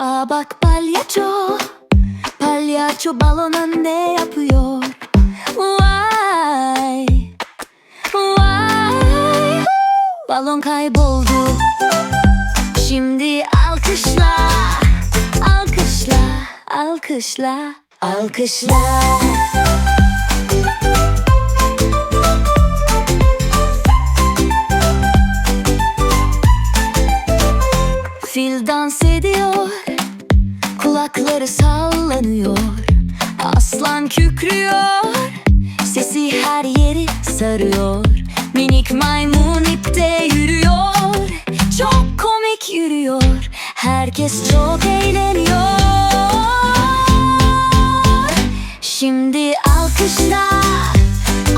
Aa bak palyaço Palyaço balona ne yapıyor Vay Vay Balon kayboldu Şimdi alkışla Alkışla Alkışla Alkışla, alkışla. Kulakları sallanıyor Aslan kükrüyor Sesi her yeri sarıyor. Minik maymun ipte yürüyor Çok komik yürüyor Herkes çok eğleniyor. Şimdi Alkışla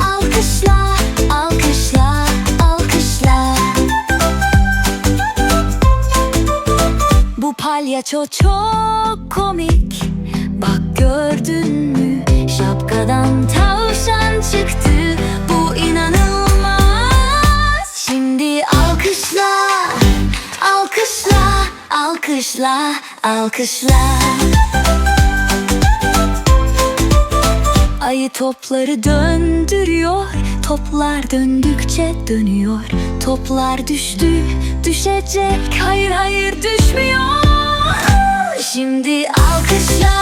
Alkışla palyaço çok komik. Bak gördün mü? Şapkadan tavşan çıktı. Bu inanılmaz. Şimdi alkışla Alkışla Alkışla Alkışla. Ayı topları döndürüyor. Toplar döndükçe dönüyor. Toplar düştü düşecek. Hayır hayır düşmüyor Şimdi alkışla,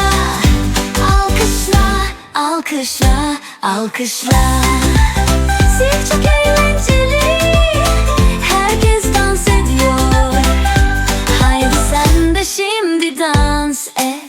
alkışla, alkışla, alkışla. Sirk çok eğlenceli Herkes dans ediyor. Haydi sen de şimdi dans et.